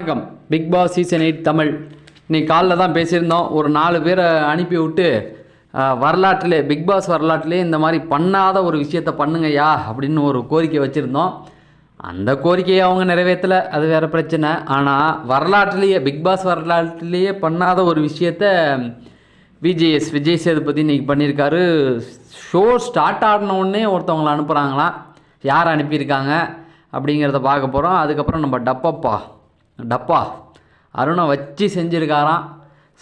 வணக்கம். Bigg Boss season eight Tamil. இன்னைக்கு காலைல தான் பேசியிருந்தோம். ஒரு நாலு பேரை அனுப்பி விட்டு வரலாற்றிலே பிக் பாஸ் வரலாற்றிலே இந்த மாதிரி பண்ணாத ஒரு விஷயத்த பண்ணுங்கய்யா அப்படின்னு ஒரு கோரிக்கை வச்சுருந்தோம். அந்த கோரிக்கையை அவங்க நிறைவேற்றலை. அது வேறு பிரச்சனை. ஆனால் வரலாற்றிலேயே பிக் பாஸ் வரலாற்றிலேயே பண்ணாத ஒரு விஷயத்த விஜிஎஸ் விஜய் சேதுபதி இன்னைக்கு பண்ணியிருக்காரு. ஷோ ஸ்டார்ட் ஆடின ஒருத்தவங்களை அனுப்புகிறாங்களாம் யார் அனுப்பியிருக்காங்க அப்படிங்கிறத பார்க்க போகிறோம் அதுக்கப்புறம் நம்ம டப்பப்பா. டப்பா. அருணை வச்சு செஞ்சுருக்காராம்.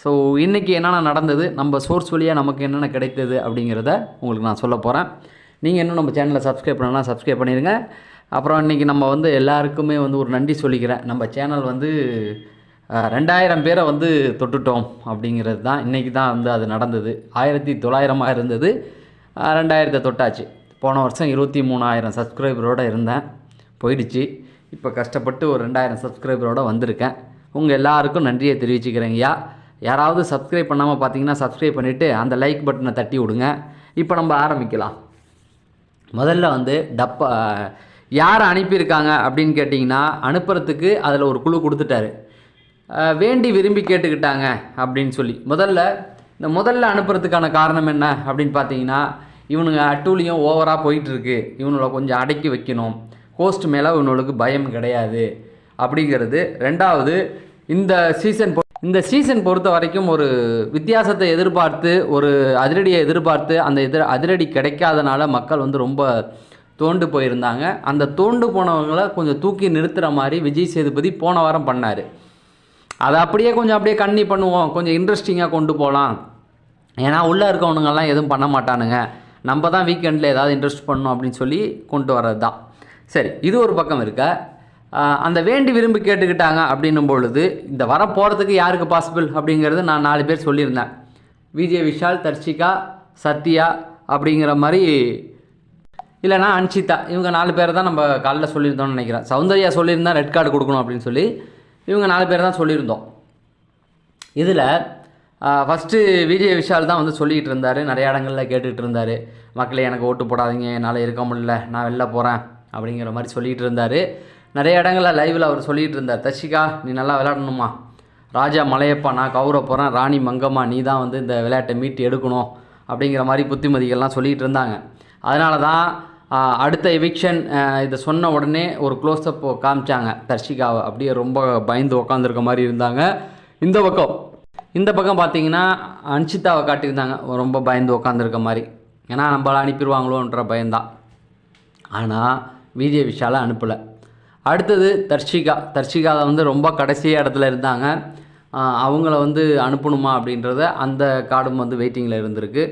ஸோ இன்றைக்கி என்னென்ன நடந்தது? நம்ம சோர்ஸ் வழியாக நமக்கு என்னென்ன கிடைத்தது அப்படிங்கிறத உங்களுக்கு நான் சொல்ல போகிறேன் நீங்கள் இன்னும் நம்ம சேனலை சப்ஸ்கிரைப் பண்ணலாம் சப்ஸ்கிரைப் பண்ணிடுங்க அப்புறம் இன்றைக்கி நம்ம வந்து எல்லாருக்குமே வந்து ஒரு நன்றி சொல்லிக்கிறேன். நம்ம சேனல் வந்து ரெண்டாயிரம் பேரை வந்து தொட்டுட்டோம் அப்படிங்கிறது தான் இன்றைக்கி தான் வந்து அது நடந்தது. ஆயிரத்தி தொள்ளாயிரமாக இருந்தது. ரெண்டாயிரத்தை தொட்டாச்சு. போன வருஷம் இருபத்தி மூணாயிரம் சப்ஸ்கிரைபரோடு இருந்தேன். போயிடுச்சு. இப்போ கஷ்டப்பட்டு ஒரு ரெண்டாயிரம் சப்ஸ்கிரைபரோடு வந்திருக்கேன். உங்கள் எல்லாருக்கும் நன்றியை தெரிவிச்சுக்கிறேங்கய்யா யாராவது சப்ஸ்கிரைப் பண்ணாமல் பார்த்தீங்கன்னா சப்ஸ்கிரைப் பண்ணிவிட்டு அந்த லைக் பட்டனை தட்டி விடுங்க. இப்போ நம்ம ஆரம்பிக்கலாம். முதல்ல வந்து டப்பா யார் அனுப்பியிருக்காங்க அப்படின்னு கேட்டிங்கன்னா அனுப்புறதுக்கு அதில் ஒரு குழு கொடுத்துட்டாரு. வேண்டி விரும்பி கேட்டுக்கிட்டாங்க அப்படின்னு சொல்லி. முதல்ல இந்த முதல்ல அனுப்புறதுக்கான காரணம் என்ன அப்படின்னு பார்த்தீங்கன்னா இவனுங்க அட்டூழியம் ஓவராக போயிட்டுருக்கு. இவனுங்களை கொஞ்சம் அடக்கி வைக்கணும். கோஸ்ட் மேலே இவனுக்கு பயம் கிடையாது. அப்படிங்கிறது. ரெண்டாவது இந்த சீசன் இந்த சீசன் பொறுத்த வரைக்கும் ஒரு வித்தியாசத்தை எதிர்பார்த்து ஒரு அதிரடியை எதிர்பார்த்து அந்த எதிர் அதிரடி கிடைக்காதனால மக்கள் வந்து ரொம்ப தோண்டு போயிருந்தாங்க. அந்த தோண்டு போனவங்களை கொஞ்சம் தூக்கி நிறுத்துகிற மாதிரி விஜய் சேதுபதி போன வாரம் பண்ணார். அதை அப்படியே கொஞ்சம் அப்படியே கண்ணி பண்ணுவோம். கொஞ்சம் இன்ட்ரெஸ்டிங்காக கொண்டு போகலாம் ஏன்னா உள்ளே இருக்கவனுங்கெல்லாம் எதுவும் பண்ண மாட்டானுங்க. நம்ம தான் வீக்கெண்டில் ஏதாவது இன்ட்ரெஸ்ட் பண்ணணும் அப்படின்னு சொல்லி கொண்டு வர்றது தான் சரி இது ஒரு பக்கம் இருக்க? அந்த வேண்டி விரும்பி கேட்டுக்கிட்டாங்க அப்படின்னும் பொழுது இந்த வர போகிறதுக்கு யாருக்கு பாசிபிள் அப்படிங்கிறது நான் நாலு பேர் சொல்லியிருந்தேன். விஜய் விஷால் தர்ஷிகா சத்யா அப்படிங்கிற மாதிரி இல்லைனா அன்ஷிதா இவங்க நாலு பேர் தான் நம்ம காலைல சொல்லியிருந்தோம்னு நினைக்கிறேன். சௌந்தர்யா சொல்லியிருந்தா ரெட் கார்டு கொடுக்கணும் அப்படின்னு சொல்லி இவங்க நாலு பேர் தான் சொல்லியிருந்தோம். இதில் ஃபஸ்ட்டு விஜய் விஷால் தான் வந்து சொல்லிகிட்டு இருந்தார் நிறைய இடங்களில் கேட்டுக்கிட்டு இருந்தார். மக்களை எனக்கு ஓட்டு போடாதீங்க என்னால் இருக்க முடியல நான் வெளில போகிறேன் அப்படிங்கிற மாதிரி சொல்லிகிட்டு இருந்தார் நிறைய இடங்களில் லைவில் அவர் சொல்லிகிட்டு இருந்தார் தர்ஷிகா நீ நல்லா விளையாடணுமா? ராஜா மலையப்பா நான் கௌர போகிறேன் ராணி மங்கம்மா நீ தான் வந்து இந்த விளையாட்டை மீட்டு எடுக்கணும். அப்படிங்கிற மாதிரி புத்திமதிகள்லாம் சொல்லிகிட்டு இருந்தாங்க அதனால தான் அடுத்த எவிக்ஷன் இதை சொன்ன உடனே ஒரு க்ளோஸ்அப் காமிச்சாங்க. தர்ஷிகாவை அப்படியே ரொம்ப பயந்து உக்காந்துருக்க மாதிரி இருந்தாங்க. இந்த பக்கம் இந்த பக்கம் பார்த்தீங்கன்னா அன்ஷிதாவை காட்டியிருந்தாங்க. ரொம்ப பயந்து உக்காந்துருக்க மாதிரி. ஏன்னா நம்மள அனுப்பிடுவாங்களோன்ற பயம்தான். ஆனால் விஜய் விஷாலை அனுப்பலை. அடுத்தது தர்ஷிகா. தர்ஷிகா வந்து ரொம்ப கடைசி இடத்துல இருந்தாங்க. அவங்கள வந்து அனுப்பணுமா அப்படின்றத அந்த கார்டும் வந்து வெயிட்டிங்கில் இருந்திருக்கு.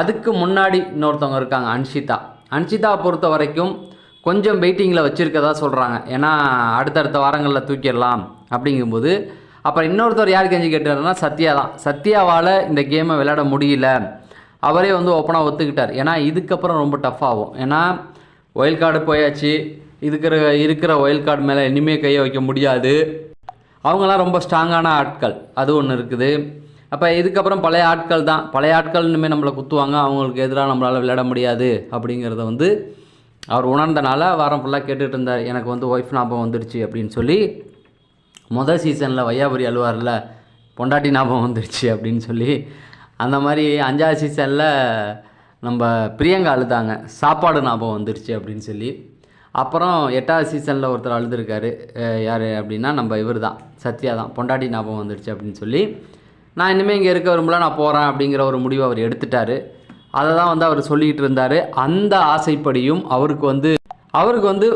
அதுக்கு முன்னாடி இன்னொருத்தவங்க இருக்காங்க அன்ஷிதா. அன்ஷிதா பொறுத்த வரைக்கும் கொஞ்சம் வெயிட்டிங்கில் வச்சுருக்கதா சொல்கிறாங்க ஏன்னா அடுத்தடுத்த வாரங்களில் தூக்கிடலாம் அப்படிங்கும்போது. அப்புறம் இன்னொருத்தர் யார் கெஞ்சி கேட்டாருன்னா சத்யா தான். சத்யாவால் இந்த கேமை விளையாட முடியல. அவரே வந்து ஓப்பனாக ஒத்துக்கிட்டார். ஏன்னா இதுக்கப்புறம் ரொம்ப டஃப் ஆகும். ஏன்னா ஒயில் கார்டு போயாச்சு. இருக்கிற இருக்கிற ஒயில் கார்டு மேலே இனிமேல் கையை வைக்க முடியாது. அவங்களாம் ரொம்ப ஸ்ட்ராங்கான ஆட்கள். அது ஒன்று இருக்குது. அப்போ இதுக்கப்புறம் பழைய ஆட்கள் தான். பழைய ஆட்கள் இனிமேல் நம்மளை குத்துவாங்க. அவங்களுக்கு எதிராக நம்மளால் விளையாட முடியாது அப்படிங்கிறத வந்து அவர் உணர்ந்தனால வாரம் ஃபுல்லாக கேட்டுகிட்டு இருந்தார். எனக்கு வந்து ஒய்ஃப் ஞாபகம் வந்துடுச்சு அப்படின்னு சொல்லி. மொதல் சீசனில் வையாபுரி அழுவார்ல பொண்டாட்டி ஞாபகம் வந்துடுச்சு அப்படின்னு சொல்லி. அந்த மாதிரி அஞ்சாவது சீசனில் நம்ம பிரியங்கா அழுதாங்க. சாப்பாடு ஞாபகம் வந்துருச்சு அப்படின்னு சொல்லி. அப்புறம் எட்டாவது சீசனில் ஒருத்தர் அழுதுருக்காரு. யார் அப்படின்னா நம்ம இவர் தான் சத்யா தான் பொண்டாட்டி ஞாபகம் வந்துருச்சு அப்படின்னு சொல்லி. நான் இனிமேல் இங்கே இருக்க விரும்பல நான் போகிறேன் அப்படிங்கிற ஒரு முடிவை அவர் எடுத்துட்டார். அதை தான் வந்து அவர் சொல்லிக்கிட்டு இருந்தார். அந்த ஆசைப்படியும் அவருக்கு வந்து அவருக்கு வந்து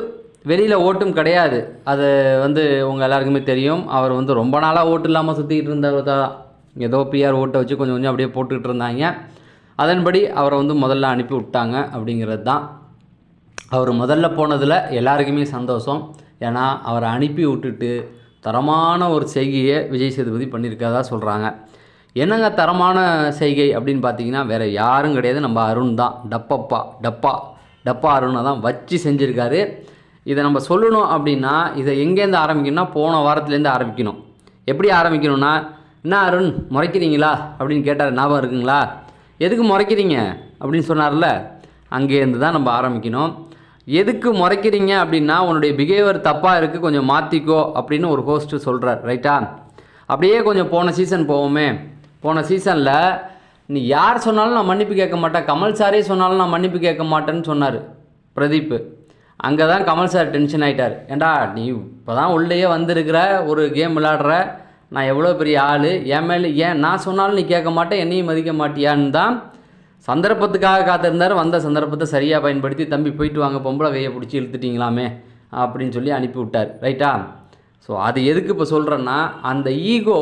வெளியில் ஓட்டும் கிடையாது. அது வந்து உங்கள் எல்லாருக்குமே தெரியும். அவர் வந்து ரொம்ப நாளாக ஓட்டு இல்லாமல் சுற்றிக்கிட்டு இருந்தவர் தான் ஏதோ பிஆர் ஓட்டை வச்சு கொஞ்சம் கொஞ்சம் அப்படியே போட்டுக்கிட்டு இருந்தாங்க. அதன்படி அவரை வந்து முதல்ல அனுப்பி விட்டாங்க அப்படிங்கிறது தான். அவர் முதல்ல போனதில் எல்லாருக்குமே சந்தோஷம். ஏன்னா அவரை அனுப்பி விட்டுட்டு தரமான ஒரு செய்கையை விஜய் சேதுபதி பண்ணியிருக்கதா சொல்கிறாங்க என்னங்க தரமான செய்கை அப்படின்னு பார்த்தீங்கன்னா வேறு யாரும் கிடையாது. நம்ம அருண் தான். டப்பப்பா டப்பா டப்பா அருணை தான் வச்சு செஞ்சுருக்காரு. இதை நம்ம சொல்லணும் அப்படின்னா இதை எங்கேருந்து ஆரம்பிக்கணும்னா போன வாரத்துலேருந்து ஆரம்பிக்கணும். எப்படி ஆரம்பிக்கணும்னா என்ன அருண் முறைக்கிறீங்களா? அப்படின்னு கேட்டார். ஞாபகம் இருக்குங்களா? எதுக்கு முறைக்கிறீங்க? அப்படின்னு சொன்னார்ல. அங்கேருந்து தான் நம்ம ஆரம்பிக்கணும். எதுக்கு முறைக்கிறீங்க அப்படின்னா உன்னுடைய பிஹேவியர் தப்பாக இருக்குது கொஞ்சம் மாற்றிக்கோ அப்படின்னு ஒரு ஹோஸ்ட்டு சொல்கிறார் ரைட்டா அப்படியே கொஞ்சம் போன சீசன் போவோமே. போன சீசனில் நீ யார் சொன்னாலும் நான் மன்னிப்பு கேட்க மாட்டேன். கமல் சாரே சொன்னாலும் நான் மன்னிப்பு கேட்க மாட்டேன்னு சொன்னார் பிரதீப். அங்கே தான் கமல் சார் டென்ஷன் ஆயிட்டார். ஏண்டா நீ இப்போ தான் உள்ளேயே வந்திருக்கிற ஒரு கேம் விளாடுற நான் எவ்வளோ பெரிய ஆள்? என் மேலே ஏன் நான் சொன்னாலும் நீ கேட்க மாட்டேன் என்னையும் மதிக்க மாட்டியான்னு தான் சந்தர்ப்பத்துக்காக காத்திருந்தார். வந்த சந்தர்ப்பத்தை சரியாக பயன்படுத்தி தம்பி போயிட்டு வாங்க பொம்பளை வெய்ய பிடிச்சி இழுத்துட்டிங்களாமே அப்படின்னு சொல்லி அனுப்பி விட்டார் ரைட்டா? ஸோ அது எதுக்கு இப்போ சொல்கிறேன்னா அந்த ஈகோ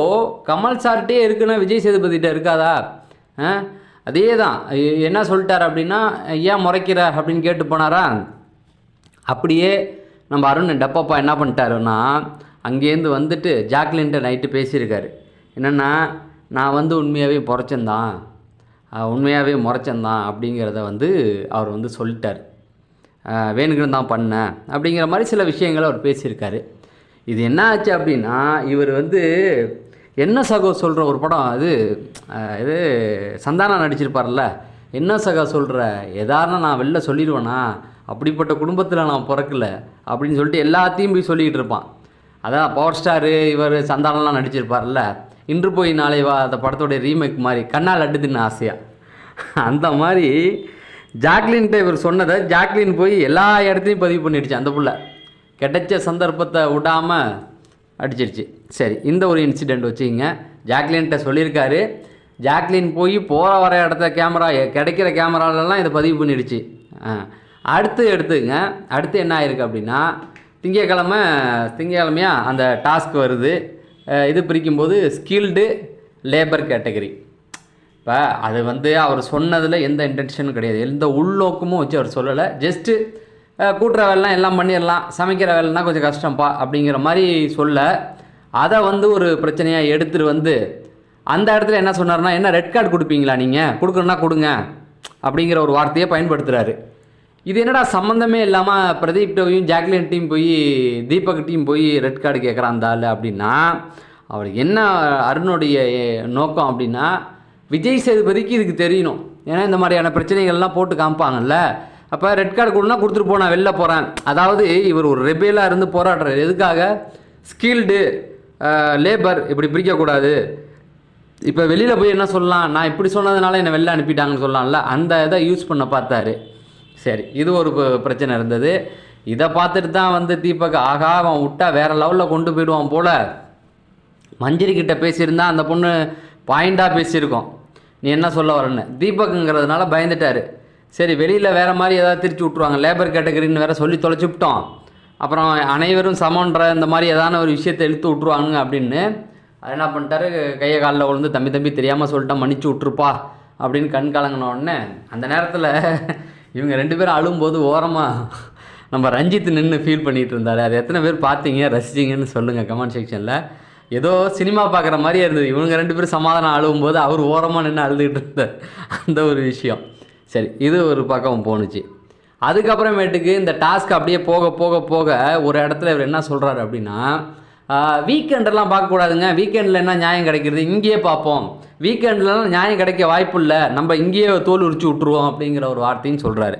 கமல் சார்கிட்டே இருக்குன்னா விஜய் சேதுபதிகிட்ட இருக்காதா? ஆ? அதே தான் என்ன சொல்லிட்டார் அப்படின்னா ஏன் முறைக்கிற? அப்படின்னு கேட்டு போனாரா? அப்படியே நம்ம அருண் டப்பாப்பா என்ன பண்ணிட்டாருன்னா அங்கேருந்து வந்துட்டு ஜாக்லின்ட்ட நைட்டு பேசியிருக்காரு. என்னென்னா நான் வந்து உண்மையாகவே புறச்சந்தான் உண்மையாகவே முறைச்சந்தான் அப்படிங்கிறத வந்து அவர் வந்து சொல்லிட்டார். வேணுங்கிறது தான் பண்ணேன் அப்படிங்கிற மாதிரி சில விஷயங்களை அவர் பேசியிருக்காரு. இது என்ன ஆச்சு அப்படின்னா இவர் வந்து என்ன சகோ சொல்கிற ஒரு படம் அது இது சந்தானா நடிச்சிருப்பார்ல என்ன சகா சொல்கிற எதாருன்னா நான் வெளில சொல்லிடுவேனா அப்படிப்பட்ட குடும்பத்தில் நான் பிறக்கல அப்படின்னு சொல்லிட்டு எல்லாத்தையும் போய் சொல்லிக்கிட்டு இருப்பான். அதான் பவர் ஸ்டாரு இவர் சந்தானம்லாம் நடிச்சிருப்பார்ல. இன்று போய் நாளை வா அந்த படத்தோடைய ரீமேக் மாதிரி கண்ணால் அட்டுதுன்னு ஆசையாக அந்த மாதிரி ஜாக்லின்ட்ட இவர் சொன்னதை ஜாக்லின் போய் எல்லா இடத்துலையும் பதிவு பண்ணிடுச்சு அந்த புள்ள. கிடைச்ச சந்தர்ப்பத்தை விடாமல் அடிச்சிருச்சு சரி இந்த ஒரு இன்சிடெண்ட் வச்சுக்கிங்க. ஜாக்லின்ட்ட சொல்லியிருக்காரு. ஜாக்லின் போய் போகிற வர இடத்த கேமரா கிடைக்கிற கேமராலலாம் இதை பதிவு பண்ணிடுச்சு. ஆ. அடுத்து எடுத்துங்க அடுத்து என்ன ஆயிருக்கு அப்படின்னா திங்கக்கிழமை திங்கக்கிழமையா அந்த டாஸ்க் வருது. இது பிரிக்கும்போது ஸ்கில்டு லேபர் கேட்டகரி இப்போ அது வந்து அவர் சொன்னதில் எந்த இன்டென்ஷனும் கிடையாது. எந்த உள்நோக்கமும் வச்சு அவர் சொல்லலை. ஜஸ்ட்டு கூட்டுற வேலைலாம் எல்லாம் பண்ணிடலாம். சமைக்கிற வேலைனா கொஞ்சம் கஷ்டம்ப்பா அப்படிங்கிற மாதிரி சொல்ல. அதை வந்து ஒரு பிரச்சனையாக எடுத்துகிட்டு வந்து அந்த இடத்துல என்ன சொன்னார்னா என்ன ரெட் கார்டு கொடுப்பீங்களா நீங்கள் கொடுக்கணுன்னா கொடுங்க. அப்படிங்கிற ஒரு வார்த்தையை பயன்படுத்துகிறாரு இது என்னடா சம்மந்தமே இல்லாமல் பிரதீப்டையும் ஜாக்லின்ட்டையும் போய் தீபக்கிட்டையும் போய் ரெட் கார்டு கேட்குறான் அந்த அப்படின்னா அவர் என்ன அருணுடைய நோக்கம் அப்படின்னா விஜய் சேதுபதிக்கு இதுக்கு தெரியணும். ஏன்னா இந்த மாதிரியான பிரச்சனைகள்லாம் போட்டு காமிப்பாங்கல்ல. அப்போ ரெட் கார்டு கொடுனா கொடுத்துட்டு போனால் வெளில போகிறேன் அதாவது இவர் ஒரு ரெபேலாக இருந்து போராடுறாரு. எதுக்காக? ஸ்கில்டு லேபர் இப்படி பிரிக்கக்கூடாது. இப்போ வெளியில் போய் என்ன சொல்லலாம்? நான் இப்படி சொன்னதுனால என்னை வெளில அனுப்பிட்டாங்கன்னு சொல்லலாம்ல. அந்த இதை யூஸ் பண்ண பார்த்தாரு. சரி இது ஒரு பிரச்சனை இருந்தது. இதை பார்த்துட்டு தான் வந்து தீபக் ஆகா அவன் விட்டா வேற லெவலில் கொண்டு போயிடுவான் போல். மஞ்சரி கிட்ட பேசியிருந்தா அந்த பொண்ணு பாயிண்டாக பேசியிருக்கோம். நீ என்ன சொல்ல வரேன்னு. தீபக்குங்கிறதுனால பயந்துட்டாரு. சரி வெளியில் வேறு மாதிரி ஏதாவது திரிச்சு விட்ருவாங்க லேபர் கேட்டகரின்னு வேறு சொல்லி தொலைச்சி விட்டோம். அப்புறம் அனைவரும் சமன்ற இந்த மாதிரி ஏதான ஒரு விஷயத்தை இழுத்து விட்ருவாங்க அப்படின்னு. அது என்ன பண்ணிட்டாரு? கையை காலில் விழுந்து தம்பி தம்பி தெரியாமல் சொல்லிட்டா மன்னிச்சு விட்ருப்பா அப்படின்னு கண் கலங்கின உடனே அந்த நேரத்தில் இவங்க ரெண்டு பேரும் அழும்போது ஓரமாக நம்ம ரஞ்சித் நின்று ஃபீல் பண்ணிகிட்டு இருந்தாரு. அது எத்தனை பேர் பார்த்தீங்க? ரசிச்சிங்கன்னு சொல்லுங்கள் கமெண்ட் செக்ஷனில் ஏதோ சினிமா பார்க்குற மாதிரியே இருந்தது. இவங்க ரெண்டு பேரும் சமாதானம் அழுவும்போது அவர் ஓரமாக நின்று அழுதுகிட்டு இருந்தார் அந்த ஒரு விஷயம். சரி இது ஒரு பக்கம் போணுச்சு. அதுக்கப்புறமேட்டுக்கு இந்த டாஸ்க் அப்படியே போக போக போக ஒரு இடத்துல இவர் என்ன சொல்கிறாரு அப்படின்னா வீக்கெண்டெல்லாம் பார்க்கக்கூடாதுங்க. வீக்கெண்டில் என்ன நியாயம் கிடைக்கிறது? இங்கேயே பார்ப்போம். வீக்கெண்ட்லலாம் நியாயம் கிடைக்க வாய்ப்பு இல்லை நம்ம இங்கேயே தோல் உரிச்சு விட்ருவோம் அப்படிங்கிற ஒரு வார்த்தையும் சொல்கிறாரு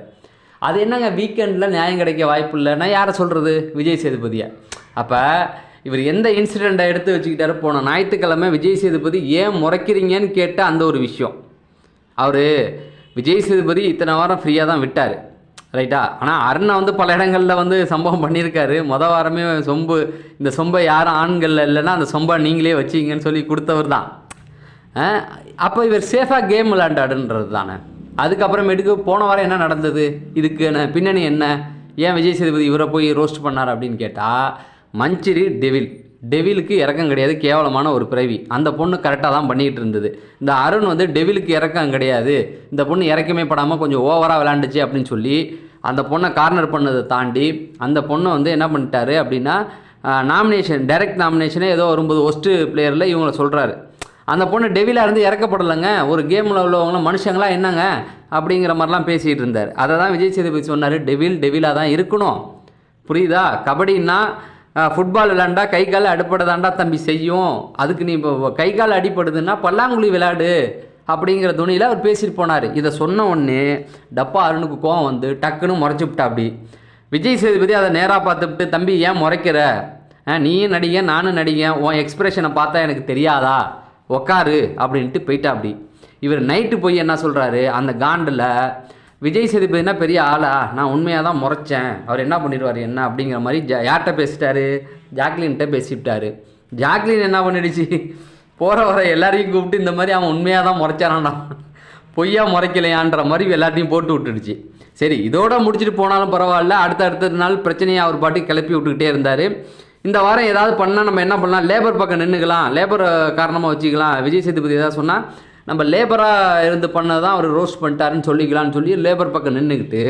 அது என்னங்க? வீக்கெண்டில் நியாயம் கிடைக்க வாய்ப்பு இல்லைன்னா யாரை சொல்கிறது விஜய் சேதுபதியை. அப்போ இவர் எந்த இன்சிடெண்ட்டை எடுத்து வச்சுக்கிட்டாரு? போன ஞாயிற்றுக்கிழமை விஜய் சேதுபதி ஏன் முறைக்கிறீங்கன்னு கேட்ட அந்த ஒரு விஷயம். அவர் விஜய் சேதுபதி இத்தனை வாரம் ஃப்ரீயாக தான் விட்டார். ரைட்டா ஆனால் அருணை வந்து பல இடங்களில் வந்து சம்பவம் பண்ணியிருக்காரு. மொத வாரமே சொம்பு இந்த சொம்பை யாரும் ஆண்கள் இல்லைன்னா அந்த சொம்பை நீங்களே வச்சிங்கன்னு சொல்லி கொடுத்தவர் தான். அப்போ இவர் சேஃபாக கேம் விளையாண்டாடுன்றது தானே. அதுக்கப்புறமேட்டுக்கு போன வாரம் என்ன நடந்தது? இதுக்கு என்ன- பின்னணி என்ன? ஏன் விஜய் சேதுபதி இவரை போய் ரோஸ்ட் பண்ணார் அப்படின்னு கேட்டால் மஞ்சிரி டெவில் டெவிலுக்கு இறக்கம் கிடையாது கேவலமான ஒரு பிறவி. அந்த பொண்ணு கரெக்டாக தான் பண்ணிகிட்டு இருந்தது. இந்த அருண் வந்து டெவிலுக்கு இறக்கம் கிடையாது. இந்த பொண்ணு இறக்கமே படாமல் கொஞ்சம் ஓவராக விளாண்டுச்சு அப்படின்னு சொல்லி அந்த பொண்ணை கார்னர் பண்ணதை தாண்டி அந்த பொண்ணை வந்து என்ன பண்ணிட்டாரு அப்படின்னா நாமினேஷன் டைரக்ட் நாமினேஷனே ஏதோ வரும்போது ஒஸ்ட்டு பிளேயரில் இவங்களை சொல்கிறாரு அந்த பொண்ணு டெவிலாக இருந்து இறக்கப்படலைங்க. ஒரு கேமில் உள்ளவங்களும் மனுஷங்களா என்னங்க? அப்படிங்கிற மாதிரிலாம் பேசிகிட்டு இருந்தார். அதை தான் விஜய் சேதுபதி சொன்னார் டெவில் டெவிலாக தான் இருக்கணும். புரியுதா? கபடின்னா ஃபுட்பால் விளாண்டா கை கால் அடிப்படதாண்டா தம்பி செய்யும். அதுக்கு நீ இப்போ கை கால் அடிப்படுதுன்னா பல்லாங்குழி விளையாடு அப்படிங்கிற துணியில் அவர் பேசிட்டு போனார். இதை சொன்ன உடனே டப்பா அருணுக்கு கோவம் வந்து டக்குன்னு முறைச்சி விட்டா அப்படி. விஜய் சேதுபதி அதை நேராக பார்த்துட்டு தம்பி ஏன் முறைக்கிற? ஆ, நீயும் நடிக நானும் நடிகன். உன் எக்ஸ்பிரஷனை பார்த்தா எனக்கு தெரியாதா? உக்காரு. அப்படின்ட்டு போயிட்டா அப்படி. இவர் நைட்டு போய் என்ன சொல்கிறாரு அந்த காண்டில் விஜய் சேதுபதினா பெரிய ஆளா? நான் உண்மையாக தான் முறைச்சேன். அவர் என்ன பண்ணிடுவார்? என்ன அப்படிங்கிற மாதிரி ஜா யார்கிட்ட பேசிட்டாரு? ஜாக்லின்கிட்ட பேசிவிட்டாரு. ஜாக்லின் என்ன பண்ணிடுச்சு? போகிற வர எல்லாரையும் கூப்பிட்டு இந்த மாதிரி அவன் உண்மையாக தான் முறைச்சானான்டா. பொய்யா முறைக்கலையான்ற மாதிரி எல்லாத்தையும் போட்டு விட்டுடுச்சு. சரி இதோட முடிச்சுட்டு போனாலும் பரவாயில்ல. அடுத்த அடுத்த நாள் பிரச்சனையை அவர் பாட்டி கிளப்பி விட்டுக்கிட்டே இருந்தார். இந்த வாரம் ஏதாவது பண்ணால் நம்ம என்ன பண்ணலாம்? லேபர் பக்கம் நின்றுக்கலாம் லேபர் காரணமாக வச்சுக்கலாம். விஜய் சேதுபதி ஏதாவது சொன்னால் நம்ம லேபராக இருந்து பண்ணதான் தான் அவர் ரோஸ்ட் பண்ணிட்டாருன்னு சொல்லிக்கலாம்னு சொல்லி லேபர் பக்கம் நின்றுக்கிட்டு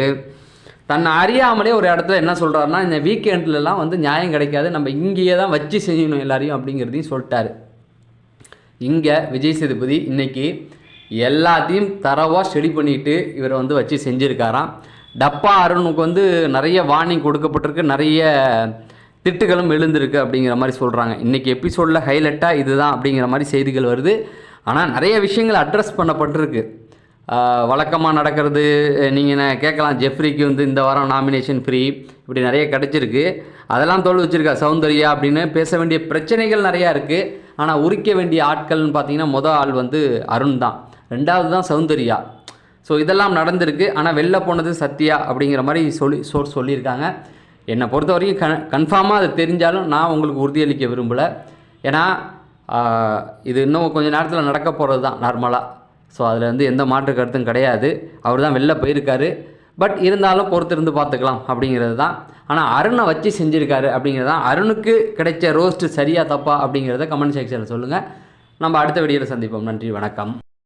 தன்னை அறியாமலே ஒரு இடத்துல என்ன சொல்கிறாருன்னா இந்த வீக்கெண்ட்லலாம் வந்து நியாயம் கிடைக்காது நம்ம இங்கேயே தான் வச்சு செய்யணும் எல்லாரையும் அப்படிங்கிறதையும் சொல்லிட்டாரு. இங்கே விஜய் சேதுபதி இன்றைக்கி எல்லாத்தையும் தரவாக ஸ்டடி பண்ணிட்டு இவரை வந்து வச்சு செஞ்சுருக்காராம். டப்பா அருணுக்கு வந்து நிறைய வார்னிங் கொடுக்கப்பட்டிருக்கு நிறைய திட்டுகளும் எழுந்திருக்கு அப்படிங்கிற மாதிரி சொல்கிறாங்க இன்றைக்கி எபிசோடில் ஹைலைட்டாக இதுதான் அப்படிங்கிற மாதிரி செய்திகள் வருது. ஆனால் நிறைய விஷயங்கள் அட்ரஸ் பண்ணப்பட்டிருக்கு. வழக்கமாக நடக்கிறது நீங்கள் என்ன கேட்கலாம் ஜெஃப்ரிக்கு வந்து இந்த வாரம் நாமினேஷன் ஃப்ரீ இப்படி நிறைய கிடச்சிருக்கு. அதெல்லாம் தோல் வச்சிருக்கா சௌந்தர்யா அப்படின்னு பேச வேண்டிய பிரச்சனைகள் நிறையா இருக்குது ஆனால் உரிக்க வேண்டிய ஆட்கள்னு பார்த்தீங்கன்னா மொதல் ஆள் வந்து அருண் தான். ரெண்டாவது தான் சௌந்தர்யா. ஸோ இதெல்லாம் நடந்திருக்கு. ஆனால் வெளில போனது சத்யா அப்படிங்கிற மாதிரி சொல்லி சோர்ஸ் சொல்லியிருக்காங்க. என்னை பொறுத்த வரைக்கும் கன் கன்ஃபார்மாக அது தெரிஞ்சாலும் நான் உங்களுக்கு உறுதியளிக்க விரும்பலை. ஏன்னா இது இன்னும் கொஞ்ச நேரத்தில் நடக்க போகிறது தான் நார்மலாக ஸோ அதில் வந்து எந்த மாற்று கருத்தும் கிடையாது. அவர் தான் வெளில போயிருக்காரு. பட் இருந்தாலும் பொறுத்திருந்து பார்த்துக்கலாம் அப்படிங்கிறது தான் ஆனால் அருணை வச்சு செஞ்சுருக்காரு அப்படிங்கிறது தான் அருணுக்கு கிடைச்ச ரோஸ்ட்டு சரியா தப்பா அப்படிங்கிறத கமெண்ட் செக்ஷனில் சொல்லுங்கள் நம்ம அடுத்த வீடியோவில் சந்திப்போம். நன்றி வணக்கம்.